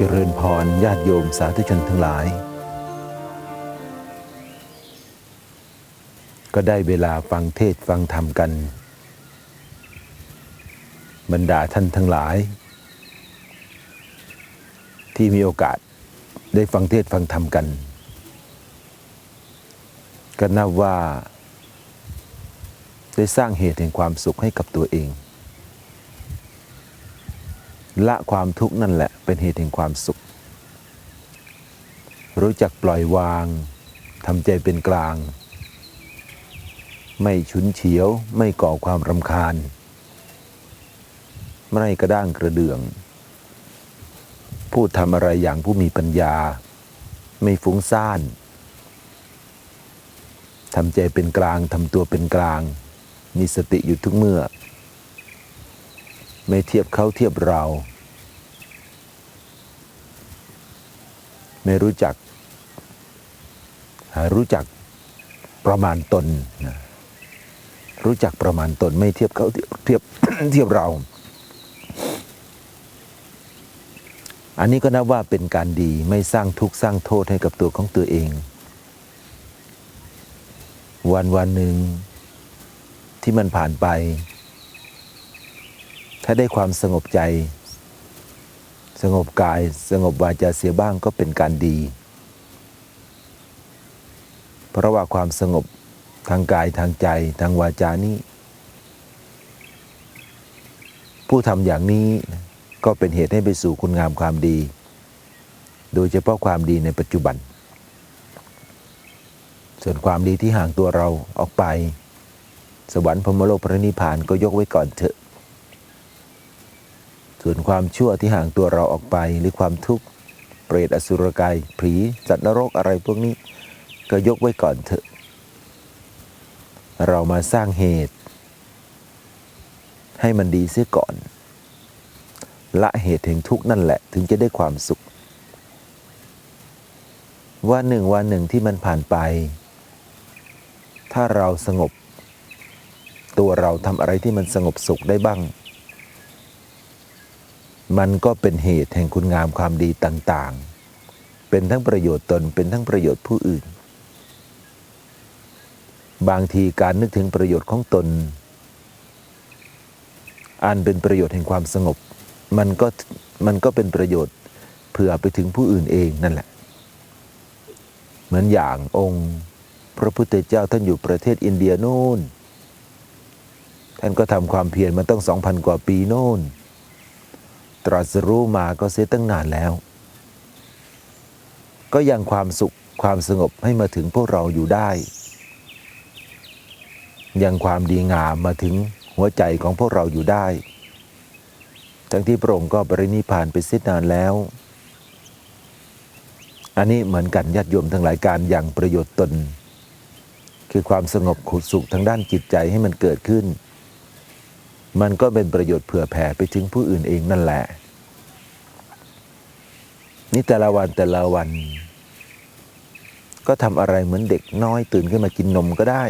เจริญพรญาติโยมสาธุชนทั้งหลาย ก็ได้เวลาฟังเทศฟังธรรมกัน บรรดาท่านทั้งหลาย ที่มีโอกาสได้ฟังเทศฟังธรรมกัน ก็นับว่า ได้สร้างเหตุแห่งความสุขให้กับตัวเอง ละความทุกข์นั่นแหละเป็นเหตุแห่งความสุข รู้จักปล่อยวางทำใจเป็นกลาง ไม่ฉุนเฉียว ไม่ก่อความรำคาญ ไม่กระด้างกระเดื่อง พูดทำอะไรอย่างผู้มีปัญญา ไม่ฟุ้งซ่านทำใจเป็นกลางทำตัวเป็นกลาง มีสติอยู่ทุกเมื่อ ไม่เทียบเขาเทียบเรา ไม่รู้จักรู้จักประมาณตนนะรู้จักประมาณตนไม่เทียบเขาเทียบเทียบเรา อันนี้ก็นับว่าเป็นการดีไม่สร้างทุกข์สร้างโทษให้กับตัวของตัวเอง วันวันหนึ่งที่มันผ่านไป ถ้าได้ความสงบใจ สงบกาย สงบวาจาเสียบ้างก็เป็นการดี เพราะว่าความสงบทางกายทางใจทางวาจานี้ ผู้ทำอย่างนี้ก็เป็นเหตุให้ไปสู่คุณงามความดี โดยเฉพาะความดีในปัจจุบัน ส่วนความดีที่ห่างตัวเราออกไป สวรรค์พรมโลกพระนิพพานก็ยกไว้ก่อนเถอะ ส่วนความชั่วที่ห่างตัวเราออกไปหรือความทุกข์เปรตอสุรกายผีสัตว์นรกอะไรพวกนี้ ก็ยกไว้ก่อนเถอะ เรามาสร้างเหตุ ให้มันดีเสียก่อน ละเหตุแห่งทุกข์นั่นแหละถึงจะได้ความสุขวันหนึ่งวันหนึ่งที่มันผ่านไป ถ้าเราสงบ ตัวเราทำอะไรที่มันสงบสุขได้บ้าง มันก็เป็นเหตุแห่งคุณงามความดีต่างๆ เป็นทั้งประโยชน์ตนเป็นทั้งประโยชน์ผู้อื่น บางทีการนึกถึงประโยชน์ของตน อันเป็นประโยชน์แห่งความสงบ มันก็มันก็เป็นประโยชน์เผื่อไปถึงผู้อื่นเองนั่นแหละ เหมือนอย่างองค์พระพุทธเจ้าท่านอยู่ประเทศอินเดียโน่น ท่านก็ทำความเพียรมาตั้งสองพันกว่าปีโน่น ตรัสรู้มาก็เสียตั้งนานแล้ว ก็ยังความสุขความสงบให้มาถึงพวกเราอยู่ได้ ยังความดีงามมาถึงหัวใจของพวกเราอยู่ได้ ทั้งที่พระองค์ก็ปรินิพพานไปเสียนานแล้ว อันนี้เหมือนกันญาติโยมทั้งหลายการอย่างประโยชน์ตน คือความสงบขุดสุขทางด้านจิตใจให้มันเกิดขึ้น มันก็เป็นประโยชน์เผื่อแผ่ไปถึงผู้อื่นเองนั่นแหละ นี่แต่ละวันแต่ละวัน ก็ทำอะไรเหมือนเด็กน้อยตื่นขึ้นมากินนมก็ได้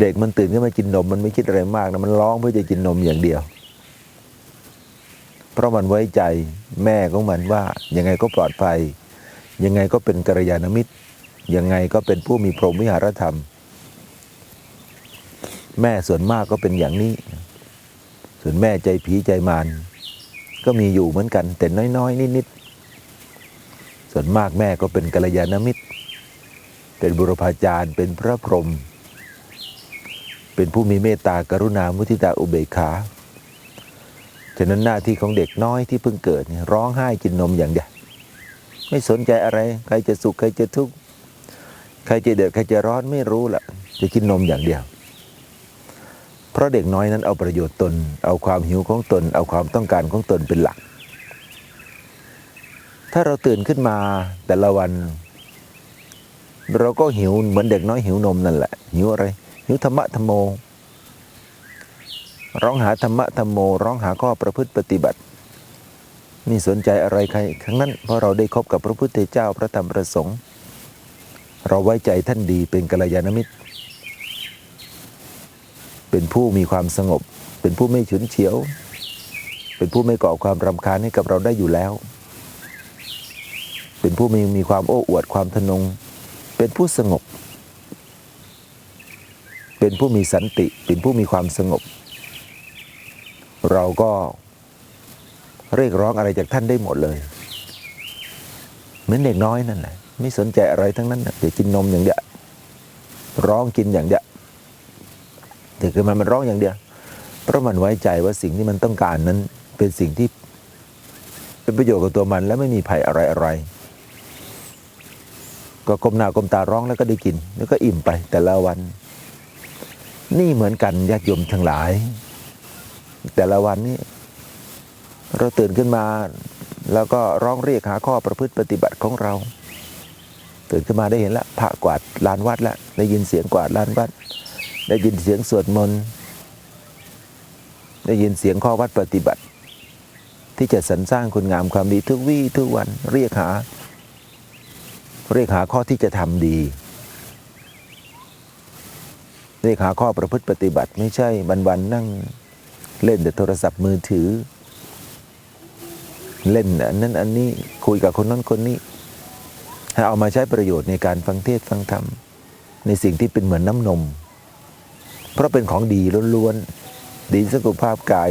เด็กมันตื่นขึ้นมากินนม มันไม่คิดอะไรมากนะมันร้องเพื่อจะกินนมอย่างเดียว เพราะมันไว้ใจแม่ของมันว่า ยังไงก็ปลอดภัย ยังไงก็เป็นกัลยาณมิตร ยังไงก็เป็นผู้มีพรหมวิหารธรรม แม่ส่วนมากก็เป็นอย่างนี้ ส่วนแม่ใจผีใจมารก็มีอยู่เหมือนกัน แต่น้อยๆนิดๆส่วนมากแม่ก็เป็นกัลยาณมิตร เป็นบุรพาจารย์ เป็นพระพรหมเป็นผู้มีเมตตากรุณามุทิตาอุเบกขาฉะนั้นหน้าที่ของเด็กน้อยที่เพิ่งเกิดร้องไห้กินนมอย่างเดียวไม่สนใจอะไร ใครจะสุขใครจะทุกข์ใครจะเดือดใครจะร้อนไม่รู้ล่ะ จะกินนมอย่างเดียว เพราะเด็กน้อยนั้นเอาประโยชน์ตน เอาความหิวของตน เอาความต้องการของตนเป็นหลัก ถ้าเราตื่นขึ้นมาแต่ละวัน เราก็หิวเหมือนเด็กน้อยหิวนมนั่นแหละ หิวอะไร หิวธรรมะธรรมโม ร้องหาธรรมะธรรมโม ร้องหาข้อประพฤติปฏิบัตินี่สนใจอะไรใครครั้งนั้นเพราะเราได้คบกับพระพุทธเจ้าพระธรรมพระสงฆ์เราไว้ใจท่านดีเป็นกัลยาณมิตร เป็นผู้มีความสงบ เป็นผู้ไม่ฉุนเฉียว เป็นผู้ไม่ก่อความรำคาญให้กับเราได้อยู่แล้ว เป็นผู้มีมีความโอ้อวดความทะนง เป็นผู้สงบ เป็นผู้มีสันติ เป็นผู้มีความสงบ เราก็เรียกร้องอะไรจากท่านได้หมดเลย เหมือนเด็กน้อยนั่นแหละไม่สนใจอะไรทั้งนั้นน่ะเดี๋ยวกินนมอย่างเดียวร้องกินอย่างเดียว แต่คือมันมันร้องอย่างเดียว เพราะมันไว้ใจว่าสิ่งที่มันต้องการนั้นเป็นสิ่งที่เป็นประโยชน์กับตัวมันและไม่มีภัยอะไรอะไร ก็ก้มหน้าก้มตาร้องแล้วก็ได้กิน แล้วก็อิ่มไปแต่ละวัน นี่เหมือนกันญาติโยมทั้งหลาย แต่ละวันนี้ เราตื่นขึ้นมา แล้วก็ร้องเรียกหาข้อประพฤติปฏิบัติของเรา ตื่นขึ้นมาได้เห็นแล้วพระกวาดลานวัดแล้วได้ยินเสียงกวาดลานวัด ได้ยินเสียงสวดมนต์ได้ยินเสียงข้อวัดปฏิบัติ ที่จะสรรสร้างคุณงามความดีทุกวี่ทุกวันเรียกหา เรียกหาข้อที่จะทำดี เรียกหาข้อประพฤติปฏิบัติไม่ใช่วันๆนั่งเล่นแต่โทรศัพท์มือถือ เล่นอันนั้นอันนี้คุยกับคนนั้นคนนี้ให้เอามาใช้ประโยชน์ในการฟังเทศฟังธรรม ในสิ่งที่เป็นเหมือนน้ำนม เพราะเป็นของดีล้วนๆ ดีสุขภาพกาย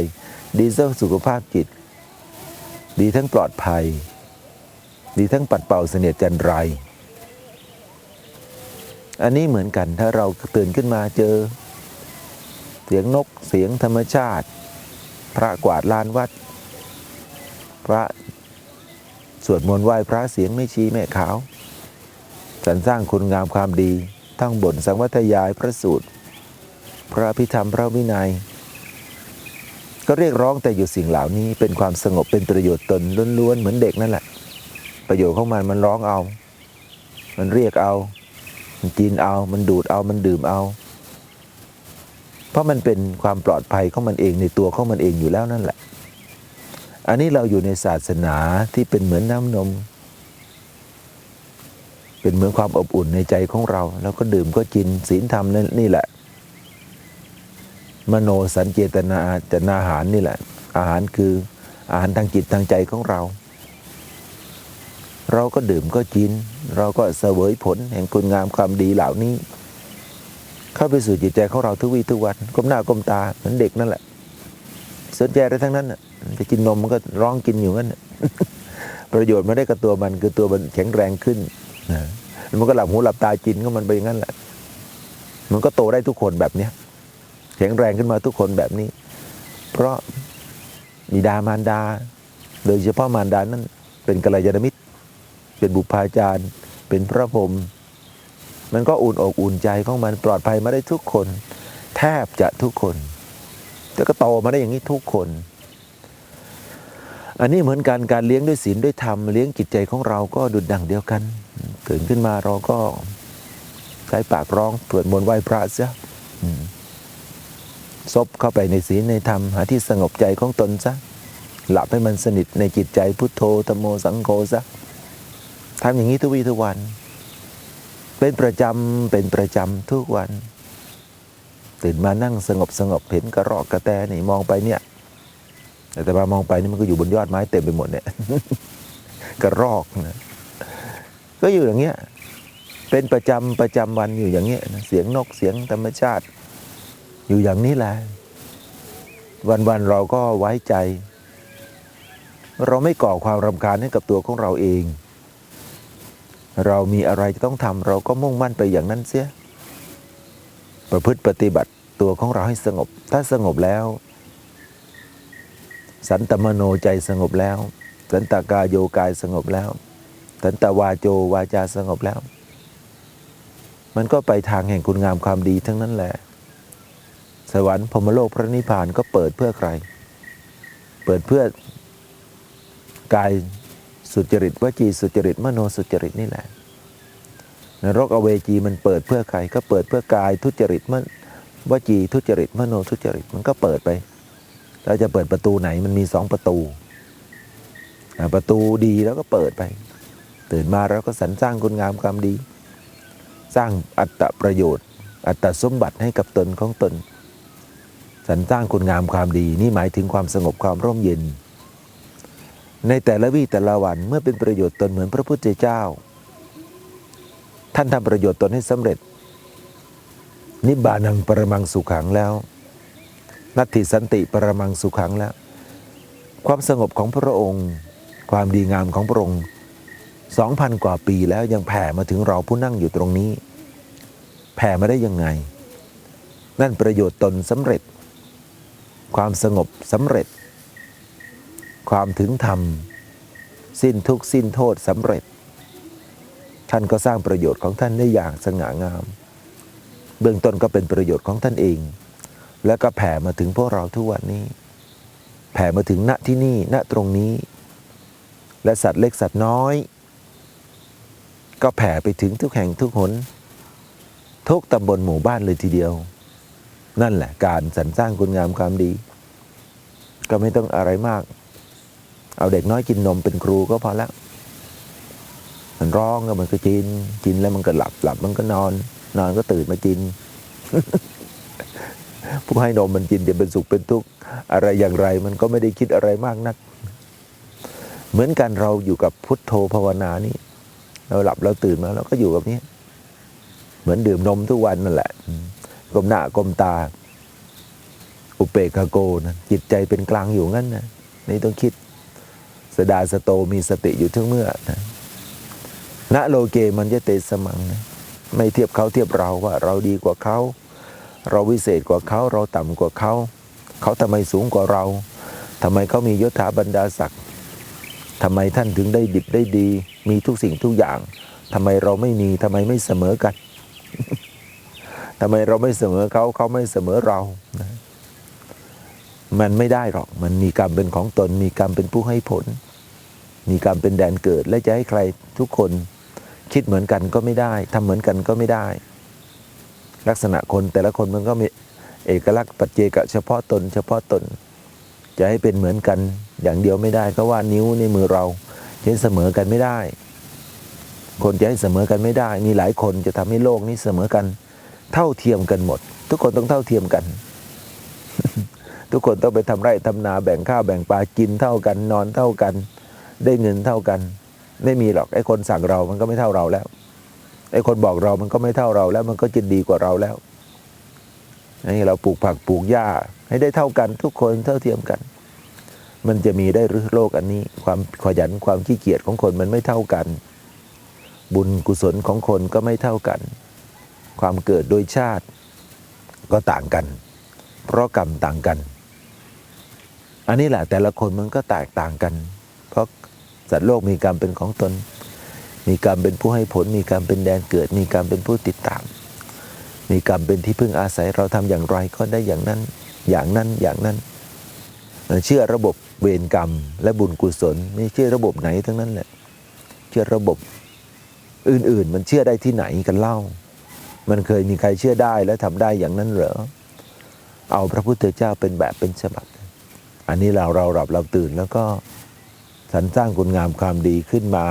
ดีสุขภาพจิต ดีทั้งปลอดภัย ดีทั้งปัดเป่าเสนียดจันไร อันนี้เหมือนกันถ้าเราตื่นขึ้นมาเจอ เสียงนกเสียงธรรมชาติ พระกวาดลานวัด พระสวดมนต์ไหว้พระเสียงไม่ชี้แม่ขาวสรรสร้างคุณงามความดี ทั้งบทสังวัตยายพระสูตร พระพิธรรมพระวินัย ก็เรียกร้องแต่อยู่สิ่งเหล่านี้เป็นความสงบเป็นประโยชน์ตนล้วนๆเหมือนเด็กนั่นแหละ ประโยชน์ของมันมันร้องเอา มันเรียกเอา มันกินเอา มันดูดเอามันดื่มเอา เพราะมันเป็นความปลอดภัยของมันเองในตัวของมันเองอยู่แล้วนั่นแหละ อันนี้เราอยู่ในศาสนาที่เป็นเหมือนน้ำนมเป็นเหมือนความอบอุ่นในใจของเรา แล้วก็ดื่มก็กินศีลธรรมนั่นนี่แหละ มโนสัญเจตนาจนาอาหารนี่แหละ อาหารคืออาหารทางจิตทางใจของเรา เราก็ดื่มก็กิน เราก็เสวยผลแห่งคุณงามความดีเหล่านี้ เข้าไปสู่จิตใจของเราทุกวี่ทุกวันก้มหน้าก้มตาเหมือนเด็กนั่นแหละสนใจอะไรทั้งนั้นน่ะจะกินนมมันก็ร้องกินอยู่งั้นประโยชน์ไม่ได้กับตัวมันคือตัวมันแข็งแรงขึ้นมันก็หลับหูหลับตากินก็มันไปอย่างนั้นแหละ มันก็โตได้ทุกคนแบบเนี้ย แข็งแรงขึ้นมาทุกคนแบบนี้ เพราะบิดามารดา โดยเฉพาะมารดานั้น เป็นกัลยาณมิตร เป็นบุพาจารย์ เป็นพระพรหมมันก็อุ่นอกอุ่นใจของมันปลอดภัยมาได้ทุกคน แทบจะทุกคนแล้วก็โตมาได้อย่างนี้ทุกคน อันนี้เหมือนกันการเลี้ยงด้วยศีลด้วยธรรมเลี้ยงจิตใจของเราก็ดุดดังเดียวกันตื่นขึ้นมาเราก็ใช้ปากร้องสวดมนต์ไหว้พระซะอื ซบเข้าไปในศีลในธรรมหาที่สงบใจของตนซะหลับให้มันสนิทในจิตใจพุทโธธรรมโมสังโฆซะทำอย่างนี้ทุกวี่ทุกวัน เป็นประจำเป็นประจำทุกวัน ตื่นมานั่งสงบสงบเห็นกระรอกกระแตนี่มองไปเนี่ยแต่แต่มามองไปนี่มันก็อยู่บนยอดไม้เต็มไปหมดเนี่ยกระรอกนะก็อยู่อย่างเงี้ยเป็นประจำประจำวันอยู่อย่างเงี้ยนะเสียงนกเสียงธรรมชาติ อยู่อย่างนี้แหละ วันๆเราก็ไว้ใจ เราไม่ก่อความรำคาญให้กับตัวของเราเอง เรามีอะไรจะต้องทำเราก็มุ่งมั่นไปอย่างนั้นเสีย ประพฤติปฏิบัติตัวของเราให้สงบ ถ้าสงบแล้ว สันตมโนใจสงบแล้ว สันตกายโยกายสงบแล้ว สันตวาโจวาจาสงบแล้ว มันก็ไปทางแห่งคุณงามความดีทั้งนั้นแหละ สวรรค์พรมโลกพระนิพพานก็เปิดเพื่อใคร เปิดเพื่อกายสุจริตวจีสุจริตมโนสุจริตนี่แหละนรกอเวจีมันเปิดเพื่อใคร ก็เปิดเพื่อกายทุจริตมวจีทุจริตมโนทุจริตมันก็เปิดไปเราจะเปิดประตูไหนมันมีสองประตู ประตูดีแล้วก็เปิดไป ตื่นมาเราก็สรรสร้างคุณงามความดี สร้างอัตประโยชน์ อัตสมบัติให้กับตนของตน สรรสร้างคุณงามความดีนี่หมายถึงความสงบความร่มเย็น ในแต่ละวี่แต่ละวันเมื่อเป็นประโยชน์ตนเหมือนพระพุทธเจ้า ท่านทำประโยชน์ตนให้สำเร็จ นิบานังปรมังสุขังแล้วนัตถิสันติปรมังสุขังแล้ว ความสงบของพระองค์ ความดีงามของพระองค์สองพันกว่าปีแล้วยังแผ่มาถึงเราผู้นั่งอยู่ตรงนี้ แผ่มาได้ยังไง นั่นประโยชน์ตนสำเร็จ ความสงบสำเร็จ ความถึงธรรม สิ้นทุกสิ้นโทษสำเร็จ ท่านก็สร้างประโยชน์ของท่านได้อย่างสง่างาม เบื้องต้นก็เป็นประโยชน์ของท่านเอง แล้วก็แผ่มาถึงพวกเราทุกวันนี้ แผ่มาถึงณที่นี่ณตรงนี้ และสัตว์เล็กสัตว์น้อย ก็แผ่ไปถึงทุกแห่งทุกหนทุกตำบลหมู่บ้านเลยทีเดียว นั่นแหละ การสรรสร้างคุณงามความดี ก็ไม่ต้องอะไรมาก เอาเด็กน้อยกินนมเป็นครูก็พอแล้วมันร้องแล้วมันก็กินกินแล้วมันก็หลับหลับมันก็นอน นอนก็ตื่นมากิน ผู้ให้นมมันกินจะเป็นสุขเป็นทุกข์อะไรอย่างไร มันก็ไม่ได้คิดอะไรมากนัก เหมือนกันเราอยู่กับพุทโธภาวนานี่เราหลับเราตื่นมาเราก็อยู่กับนี้เหมือนดื่มนมทุกวันนั่นแหละ กลมหน้ากลมตา อุเปกโกนะจิตใจเป็นกลางอยู่งั้นนะนี่ต้องคิดสดาสโตมีสติอยู่ทั้งเมื่อนะณโลเกมันจะเตสมังนะไม่เทียบเขาเทียบเราว่า เราดีกว่าเขา เราวิเศษกว่าเขา เราต่ำกว่าเขา เขาทำไมสูงกว่าเราทำไมเขามียศถาบรรดาศักดิ์ทำไมท่านถึงได้ดิบได้ดี มีทุกสิ่งทุกอย่างทำไมเราไม่มีทำไมไม่เสมอกัน ทำไมเราไม่เสมอเขาเขาไม่เสมอเรานะมันไม่ได้หรอก มันมีกรรมเป็นของตน มีกรรมเป็นผู้ให้ผล มีกรรมเป็นแดนเกิด และจะให้ใครทุกคนคิดเหมือนกันก็ไม่ได้ทำเหมือนกันก็ไม่ได้ ลักษณะคนแต่ละคนมันก็มีเอกลักษณ์ปัจเจกเฉพาะตน เฉพาะตน จะให้เป็นเหมือนกันอย่างเดียวไม่ได้ ก็ว่านิ้วในมือเราจะเสมอกันไม่ได้ คนจะให้เสมอกันไม่ได้ มีหลายคนจะทำให้โลกนี้เสมอกัน เท่าเทียมกันหมด ทุกคนต้องเท่าเทียมกัน ทุกคนต้องไปทำไร่ทำนาแบ่งข้าวแบ่งปลากินเท่ากัน นอนเท่ากัน ได้เงินเท่ากัน ไม่มีหรอกไอ้คนสั่งเรามันก็ไม่เท่าเราแล้วไอ้คนบอกเรามันก็ไม่เท่าเราแล้วมันก็จะดีกว่าเราแล้วนี่เราปลูกผักปลูกหญ้า ให้ได้เท่ากัน ทุกคนเท่าเทียมกัน มันจะมีได้หรือโลกอันนี้ ความขยันความขี้เกียจของคนมันไม่เท่ากัน บุญกุศลของคนก็ไม่เท่ากัน ความเกิดโดยชาติก็ต่างกัน เพราะกรรมต่างกัน อันนี้แหละแต่ละคนมันก็แตกต่างกัน เพราะสัตว์โลกมีกรรมเป็นของตน มีกรรมเป็นผู้ให้ผล มีกรรมเป็นแดนเกิด มีกรรมเป็นผู้ติดตาม มีกรรมเป็นที่พึ่งอาศัยเราทำอย่างไรก็ได้อย่างนั้น อย่างนั้นอย่างนั้น เชื่อระบบเวรกรรมและบุญกุศลไม่เชื่อระบบไหนทั้งนั้นแหละเชื่อระบบอื่นๆ มันเชื่อได้ที่ไหนกันเล่า มันเคยมีใครเชื่อได้และทำได้อย่างนั้นเหรอ เอาพระพุทธเจ้าเป็นแบบเป็นฉบับ อันนี้เราเราหลับเราตื่นแล้วก็สรรสร้างคุณงามความดีขึ้นมา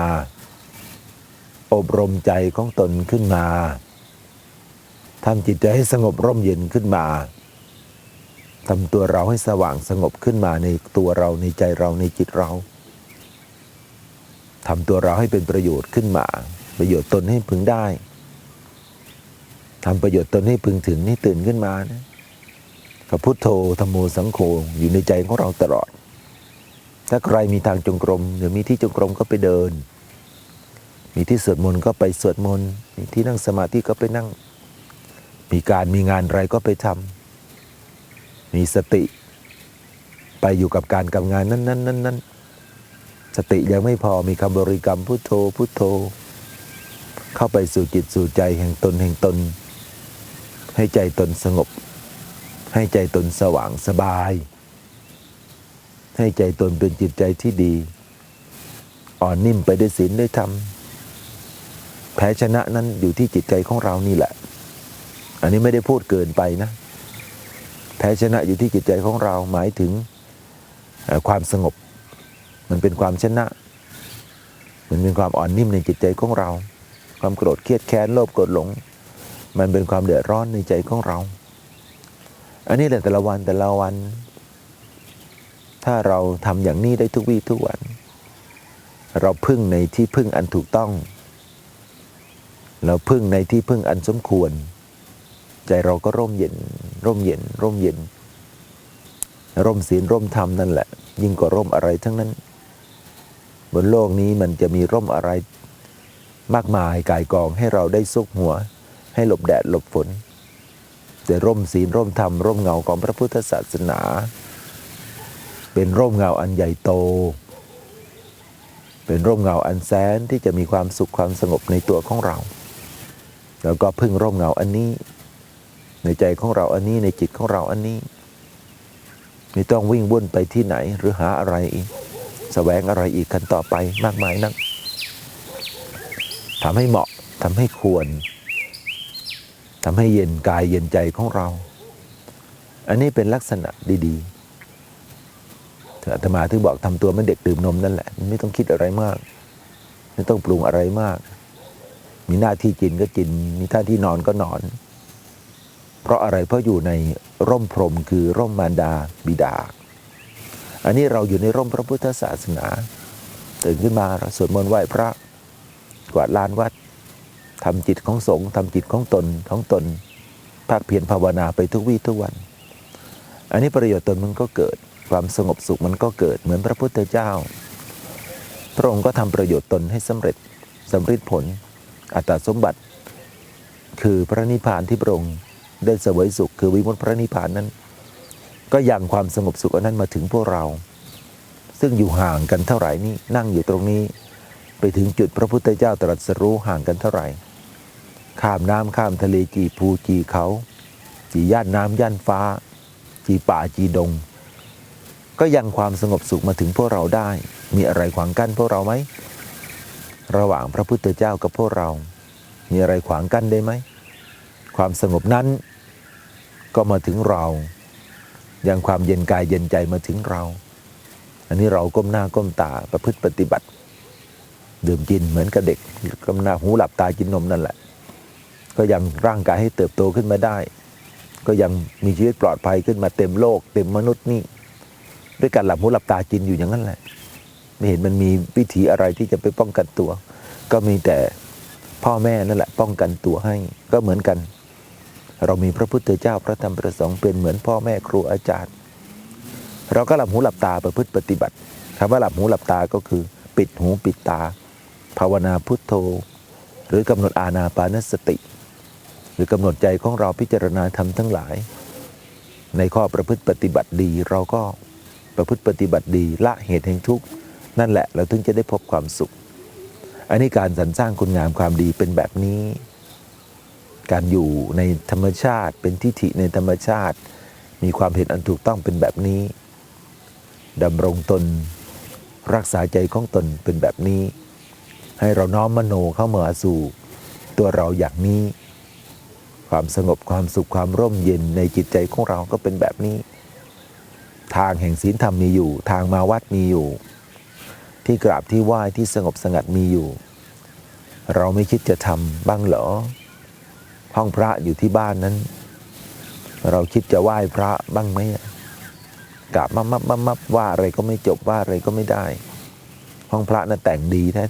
อบรมใจของตนขึ้นมาทำจิตใจให้สงบร่มเย็นขึ้นมาทำตัวเราให้สว่างสงบขึ้นมาในตัวเราในใจเราในจิตเราทำตัวเราให้เป็นประโยชน์ขึ้นมา ประโยชน์ตนให้พึงได้ ทำประโยชน์ตนให้พึงถึงให้ตื่นขึ้นมานะพระพุทโธธรรมโมสังโฆอยู่ในใจของเราตลอด ถ้าใครมีทางจงกรมหรือมีที่จงกรมก็ไปเดิน มีที่สวดมนต์ก็ไปสวดมนต์มีที่นั่งสมาธิก็ไปนั่ง มีการมีงานอะไรก็ไปทำมีสติ ไปอยู่กับการกับงานนั้นนั้นนั้นนั้นสติยังไม่พอมีคำบริกรรมพุทโธพุทโธ เข้าไปสู่จิตสู่ใจแห่งตนแห่งตน ให้ใจตนสงบ ให้ใจตนสว่างสบาย ให้ใจตนเป็นจิตใจที่ดี อ่อนนิ่มไปด้วยศีลด้วยธรรมแพ้ชนะนั้นอยู่ที่จิตใจของเรานี่แหละ อันนี้ไม่ได้พูดเกินไปนะ แพ้ชนะอยู่ที่จิตใจของเราหมายถึงความสงบ มันเป็นความชนะ มันเป็นความอ่อนนิ่มในจิตใจของเรา ความโกรธเครียดแค้นโลภโกรธหลง มันเป็นความเดือดร้อนในใจของเรา อันนี้แหละแต่ละวันแต่ละวัน ถ้าเราทำอย่างนี้ได้ทุกวี่ทุกวัน เราพึ่งในที่พึ่งอันถูกต้อง เราพึ่งในที่พึ่งอันสมควร ใจเราก็ร่มเย็น ร่มเย็น ร่มเย็น ร่มศีลร่มธรรมนั่นแหละ ยิ่งกว่าร่มอะไรทั้งนั้น บนโลกนี้มันจะมีร่มอะไรมากมายกายกองให้เราได้ซุกหัว ให้หลบแดดหลบฝนแต่ร่มศีลร่มธรรม ร่มเงาของพระพุทธศาสนา เป็นร่มเงาอันใหญ่โต เป็นร่มเงาอันแสนที่จะมีความสุขความสงบในตัวของเรา แล้วก็พึ่งร่มเงาอันนี้ ในใจของเราอันนี้ในจิตของเราอันนี้ ไม่ต้องวิ่งวุ่นไปที่ไหนหรือหาอะไรอีกแสวงอะไรอีกกันต่อไปมากมายนักทำให้เหมาะทำให้ควร ทำให้เย็นกายเย็นใจของเรา อันนี้เป็นลักษณะดีๆอาตมาถึงบอกทำตัวเหมันเด็กดื่มนมนั่นแหละ ไม่ต้องคิดอะไรมาก ไม่ต้องปรุงอะไรมาก มีหน้าที่กินก็กิน มีหน้าที่นอนก็นอน เพราะอะไรเพราะอยู่ในร่มพรมคือร่มมารดาบิดา อันนี้เราอยู่ในร่มพระพุทธศาสนา ตื่นขึ้นมาเราสวดมนต์ไหว้พระ กวาดลานวัด ทำจิตของสงฆ์ทำจิตของตนของตน ภาคเพียรภาวนาไปทุกวี่ทุกวัน อันนี้ประโยชน์ตนมันก็เกิด ความสงบสุขมันก็เกิดเหมือนพระพุทธเจ้า พระองค์ก็ทำประโยชน์ตนให้สำเร็จสำเร็จผล อัตตาสมบัติ คือพระนิพพานที่พระองค์ได้เสวยสุข คือวิมุตติพระนิพพานนั้น ก็ยังความสงบสุขอันนั้นมาถึงพวกเรา ซึ่งอยู่ห่างกันเท่าไหร่นี่นั่งอยู่ตรงนี้ ไปถึงจุดพระพุทธเจ้าตรัสรู้ห่างกันเท่าไหร่ ข้ามน้ำข้ามทะเลจีภูจีเขาจีย่านน้ำย่านฟ้า จีป่าจีดง ก็ยังความสงบสุขมาถึงพวกเราได้ มีอะไรขวางกั้นพวกเราไหมระหว่างพระพุทธเจ้ากับพวกเรา มีอะไรขวางกั้นได้ไหมความสงบนั้นก็มาถึงเรา ยังความเย็นกายเย็นใจมาถึงเรา อันนี้เราก้มหน้าก้มตาประพฤติปฏิบัติ ดื่มกินเหมือนกับเด็กก้มหน้าหูหลับตากินนมนั่นแหละ ก็ยังร่างกายให้เติบโตขึ้นมาได้ ก็ยังมีชีวิตปลอดภัยขึ้นมาเต็มโลก เต็มมนุษย์นี่ด้วยการหลับหูหลับตากินอยู่อย่างนั้นแหละ ไม่เห็นมันมีวิธีอะไรที่จะไปป้องกันตัว ก็มีแต่พ่อแม่นั่นแหละ ป้องกันตัวให้ก็เหมือนกัน เรามีพระพุทธเจ้าพระธรรมประสงค์เป็นเหมือนพ่อแม่ครูอาจารย์ เราก็หลับหูหลับตาประพฤติปฏิบัติคำว่าหลับหูหลับตาก็คือ ปิดหูปิดตา ภาวนาพุทโธ หรือกำหนดอาณาปานสติ รือกำหนดใจของเราพิจารณาธรรมทั้งหลาย ในข้อประพฤติปฏิบัติดี เราก็ประพฤติปฏิบัติดีละเหตุแห่งทุกข์นั่นแหละเราถึงจะได้พบความสุข อันนี้การสรรสร้างคุณงามความดีเป็นแบบนี้ การอยู่ในธรรมชาติเป็นทิฏฐิในธรรมชาติ มีความเห็นอันถูกต้องเป็นแบบนี้ดำรงตนรักษาใจของตนเป็นแบบนี้ ให้เราน้อมมโนเข้ามาสู่ตัวเราอย่างนี้ ความสงบความสุขความร่มเย็นในจิตใจของเราก็เป็นแบบนี้ ทางแห่งศีลธรรมมีอยู่ ทางมาวัดมีอยู่ ที่กราบที่ไหว้ที่สงบสงัดมีอยู่ เราไม่คิดจะทำบ้างเหรอ ห้องพระอยู่ที่บ้านนั้น เราคิดจะไหว้พระบ้างไหมกราบมับมับมับมับว่าอะไรก็ไม่จบว่าอะไรก็ไม่ได้ ห้องพระน่ะแต่งดีแท้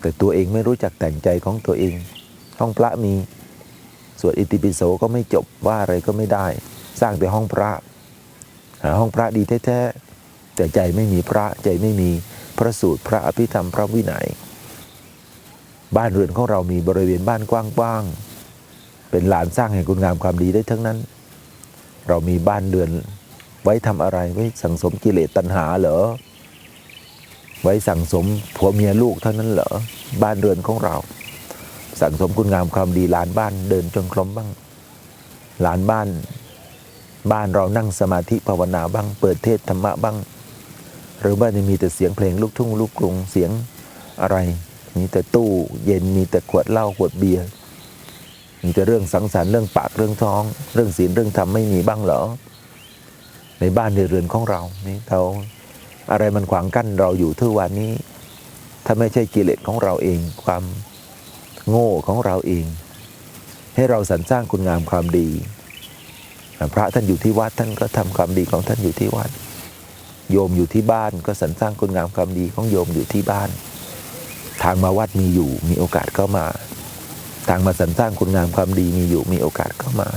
แต่ตัวเองไม่รู้จักแต่งใจของตัวเอง ห้องพระมี สวดอิติปิโสก็ไม่จบว่าอะไรก็ไม่ได้ สร้างแต่ห้องพระหาห้องพระดีแท้ๆแต่ใจไม่มีพระใจไม่มีพระสูตรพระอภิธรรมพระวินัย บ้านเรือนของเรามีบริเวณบ้านกว้างๆเป็นลานสร้างแห่งคุณงามความดีได้ทั้งนั้น เรามีบ้านเรือนไว้ทำอะไรไว้สั่งสมกิเลสตัณหาเหรอไว้สั่งสมผัวเมียลูกเท่านั้นเหรอบ้านเรือนของเรา สั่งสมคุณงามความดีลานบ้านเดินจงกรมบ้างลานบ้าน บ้านเรานั่งสมาธิภาวนาบ้าง เปิดเทศธรรมะบ้าง หรือบ้านมีแต่เสียงเพลงลูกทุ่งลูกกรุงเสียงอะไร มีแต่ตู้เย็นมีแต่ขวดเหล้าขวดเบียร์มีแต่เรื่องสังสรรค์เรื่องปากเรื่องท้อง เรื่องศีลเรื่องธรรมไม่มีบ้างเหรอ ในบ้านในเรือนของเรานี่เราอะไรมันขวางกั้นเราอยู่ทุกวันนี้ ถ้าไม่ใช่กิเลสของเราเองความ โง่ของเราเอง ให้เราสรรสร้างคุณงามความดี พระท่านอยู่ที่วัดท่านก็ทำความดีของท่านอยู่ที่วัด โยมอยู่ที่บ้านก็สรรสร้างคุณงามความดีของโยมอยู่ที่บ้าน ทางมาวัดมีอยู่มีโอกาสก็มา ทางมาสรรสร้างคุณงามความดีมีอยู่มีโอกาสก็มา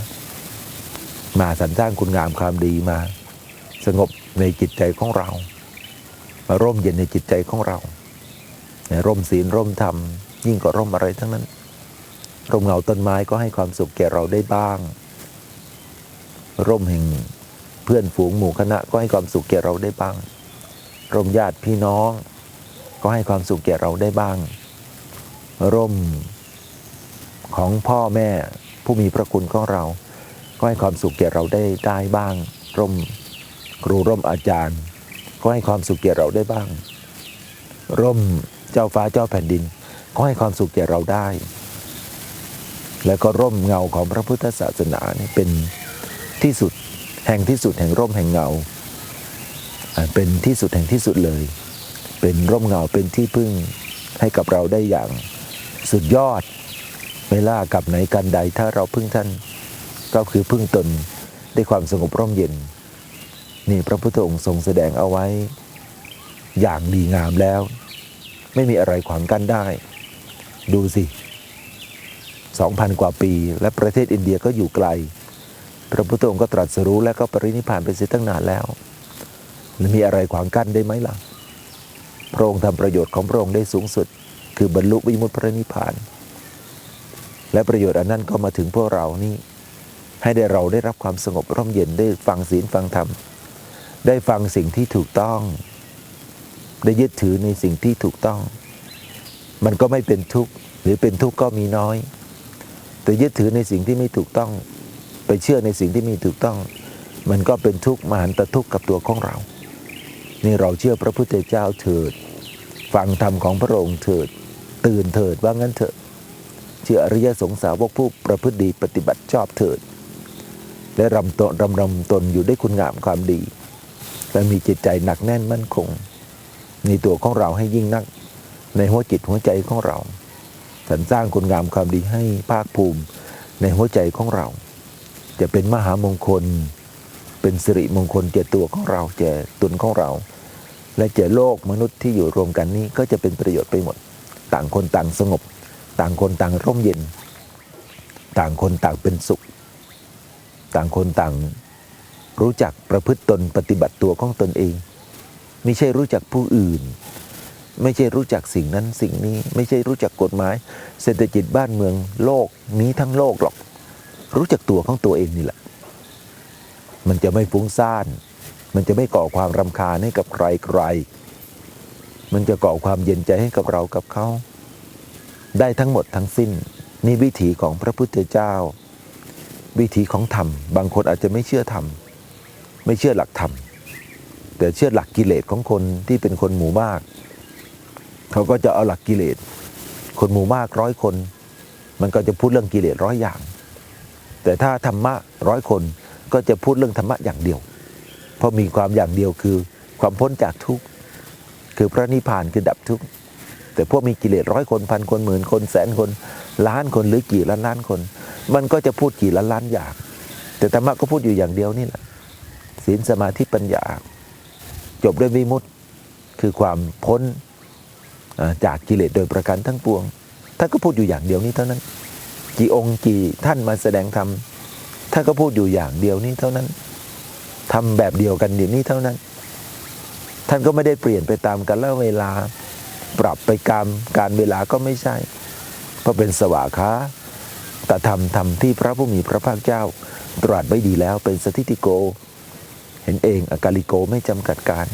มาสรรสร้างคุณงามความดีมา สงบในจิตใจของเรา มาร่มเย็นในจิตใจของเราในร่มศีลร่มธรรม ยิ่งกว่าร่มอะไรทั้งนั้น ร่มเงาต้นไม้ก็ให้ความสุขแก่เราได้บ้าง ร่มแห่งเพื่อนฝูงหมู่คณะก็ให้ความสุขแก่เราได้บ้าง ร่มญาติพี่น้อง ก็ให้ความสุขแก่เราได้บ้าง ร่มของพ่อแม่ผู้มีพระคุณของเรา ก็ให้ความสุขแก่เราได้ได้บ้าง ร่มครูร่มอาจารย์ ก็ให้ความสุขแก่เราได้บ้าง ร่มเจ้าฟ้าเจ้าแผ่นดิน ก็ให้ความสุขแก่เราได้ แล้วก็ร่มเงาของพระพุทธศาสนานี่เป็นที่สุดแห่งที่สุดแห่งร่มแห่งเงาอ่าเป็นที่สุดแห่งที่สุดเลย เป็นร่มเงาเป็นที่พึ่งให้กับเราได้อย่างสุดยอดไม่ล่ากับไหนกันใดถ้าเราพึ่งท่าน ก็คือพึ่งตนด้วยความสงบร่มเย็น นี่พระพุทธองค์ทรงแสดงเอาไว้ อย่างดีงามแล้ว ไม่มีอะไรขวางกั้นได้ ดูสิ 2,000 กว่าปี และประเทศอินเดียก็อยู่ไกล พระพุทธองค์ก็ตรัสรู้และก็ปรินิพานไปเสียตั้งนานแล้วแล้ว มีอะไรขวางกั้นได้ไหมล่ะ พระองค์ทำประโยชน์ของพระองค์ได้สูงสุด คือบรรลุวิมุตติพระนิพพาน และประโยชน์อันนั้นก็มาถึงพวกเรานี่ ให้ได้เราได้รับความสงบร่มเย็นได้ฟังศีลฟังธรรม ได้ฟังสิ่งที่ถูกต้อง ได้ยึดถือในสิ่งที่ถูกต้อง มันก็ไม่เป็นทุกข์หรือเป็นทุกข์ก็มีน้อย แต่ยึดถือในสิ่งที่ไม่ถูกต้อง ไปเชื่อในสิ่งที่ไม่ถูกต้อง มันก็เป็นทุกข์มหันตทุกข์กับตัวของเรา นี่เราเชื่อพระพุทธเจ้าเถิด ฟังธรรมของพระองค์เถิด ตื่นเถิดว่างั้นเถอะเชื่ออริยสงสาวกผู้ประพฤติดีปฏิบัติชอบเถิด และรำตนรำรำตนอยู่ได้วยคุณงามความดีและมีจิตใจหนักแน่นมั่นคง ในตัวของเราให้ยิ่งนัก ในหัวจิตหัวใจของเราสรรสร้างคุณงามความดีให้ภาคภูมิในหัวใจของเรา จะเป็นมหามงคล เป็นสิริมงคลแก่ตัวของเราแก่ตนของเรา และแก่โลกมนุษย์ที่อยู่รวมกันนี้ก็จะเป็นประโยชน์ไปหมด ต่างคนต่างสงบ ต่างคนต่างร่มเย็น ต่างคนต่างเป็นสุข ต่างคนต่างรู้จักประพฤติตนปฏิบัติตัวของตนเอง ไม่ใช่รู้จักผู้อื่น ไม่ใช่รู้จักสิ่งนั้นสิ่งนี้ ไม่ใช่รู้จักกฎหมาย เศรษฐกิจบ้านเมืองโลกนี้ทั้งโลกหรอก รู้จักตัวของตัวเองนี่แหละ มันจะไม่ฟุ้งซ่าน มันจะไม่ก่อความรำคาญให้กับใครใครมันจะก่อความเย็นใจให้กับเรากับเขา ได้ทั้งหมดทั้งสิ้น นี่วิถีของพระพุทธเจ้า วิถีของธรรม บางคนอาจจะไม่เชื่อธรรม ไม่เชื่อหลักธรรม แต่เชื่อหลักกิเลสของคนที่เป็นคนหมู่มาก เขาก็จะเอาหลักกิเลส คนหมู่มากร้อยคน มันก็จะพูดเรื่องกิเลสร้อยอย่าง แต่ถ้าธรรมะร้อยคนก็จะพูดเรื่องธรรมะอย่างเดียว เพราะมีความอย่างเดียวคือความพ้นจากทุกข์คือพระนิพพานคือดับทุกข์แต่พวกมีกิเลสร้อยคนพันคนหมื่นคนแสนคนล้านคนหรือกี่ล้านล้านคน มันก็จะพูดกี่ล้านล้านอย่างแต่ธรรมะก็พูดอยู่อย่างเดียวนี่แหละศีลสมาธิปัญญา จบด้วยวิมุตติคือความพ้น จากกิเลสโดยประการทั้งปวงท่านก็พูดอยู่อย่างเดียวนี้เท่านั้น กี่องค์กี่ท่านมาแสดงธรรมท่านก็พูดอยู่อย่างเดียวนี้เท่านั้นทำแบบเดียวกันเดี๋ยวนี้เท่านั้น ท่านก็ไม่ได้เปลี่ยนไปตามกันแล้วเวลา ปรับไปกรรมการเวลาก็ไม่ใช่ เพราะเป็นสวากขาแต่ทำทำที่พระผู้มีพระภาคเจ้า ตรัสไว้ดีแล้วเป็นสถิติโก เห็นเองอากาลิโกไม่จำกัดการ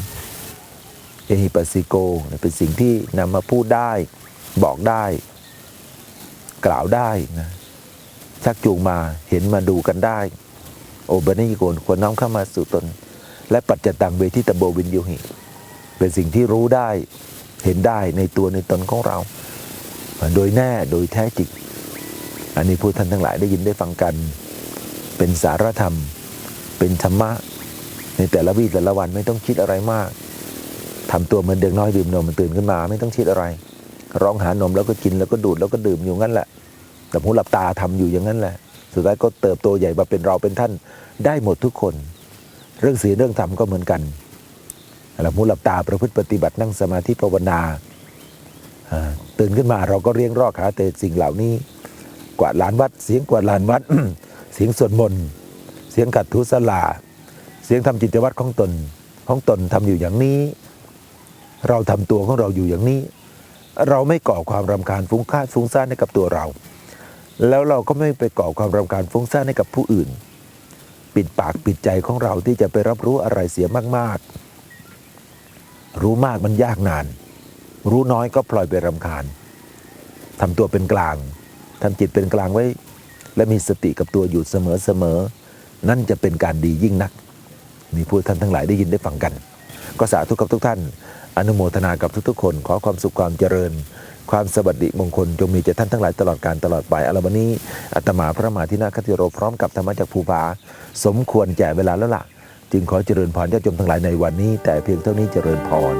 เอหิปัสสิโก เป็นสิ่งที่นำมาพูดได้บอกได้ กล่าวได้นะชักจูงมาเห็นมาดูกันได้ โอบันิโกนควรน้อมเข้ามาสู่ตน และปัจจตังเวทิตโบวินยูหิ เป็นสิ่งที่รู้ได้เห็นได้ในตัวในตนของเรา โดยแน่โดยแท้จริงอันนี้ผู้ท่านทั้งหลายได้ยินได้ฟังกัน เป็นสารธรรม เป็นธรรมะ ในแต่ละวีแต่ละวันไม่ต้องคิดอะไรมาก ทำตัวเหมือนเด็กน้อยดื่มนมมันตื่นขึ้นมา ไม่ต้องคิดอะไร ร้องหานมแล้วก็กินแล้วก็ดูดแล้วก็ดื่มอยู่งั้นแหละแต่หูหลับตาทำอยู่อย่างนั้นแหละ สุดท้ายก็เติบโตใหญ่มาเป็นเราเป็นท่านได้หมดทุกคน เรื่องศีลเรื่องธรรมก็เหมือนกันหลับหูหลับตาประพฤติปฏิบัตินั่งสมาธิภาวนาตื่นขึ้นมาเราก็เรียงรอกหาแต่สิ่งเหล่านี้ กวาดลานวัด เสียงกวาดลานวัด เสียงสวดมนต์เสียงกัดทุสลา เสียงทำจิตวัตรของตน ของตนทำอยู่อย่างนี้ เราทำตัวของเราอยู่อย่างนี้ เราไม่ก่อความรำคาญฟุ้งซ่านฟุ้งซ่านให้กับตัวเรา แล้วเราก็ไม่ไปก่อความรำคาญฟุ้งซ่านให้กับผู้อื่น ปิดปากปิดใจของเราที่จะไปรับรู้อะไรเสียมาก ๆ รู้มากมันยากนาน รู้น้อยก็พลอยไปรำคาญทำตัวเป็นกลางทำจิตเป็นกลางไว้ และมีสติกับตัวอยู่เสมอๆนั่นจะเป็นการดียิ่งนัก มีผู้ท่านทั้งหลายได้ยินได้ฟังกัน ก็สาธุกับทุกท่าน อนุโมทนากับทุกๆ คน ขอความสุขความเจริญ ความสวัสดิมงคลจงมีแก่ท่านทั้งหลายตลอดการตลอดไปอาลวันนี้อัตมาพระมหาธินาคติโรพร้อมกับธรรมจักภูผาสมควรแก่เวลาแล้วล่ะ จึงขอเจริญพรญาติโยมทั้งหลายในวันนี้ แต่เพียงเท่านี้เจริญพร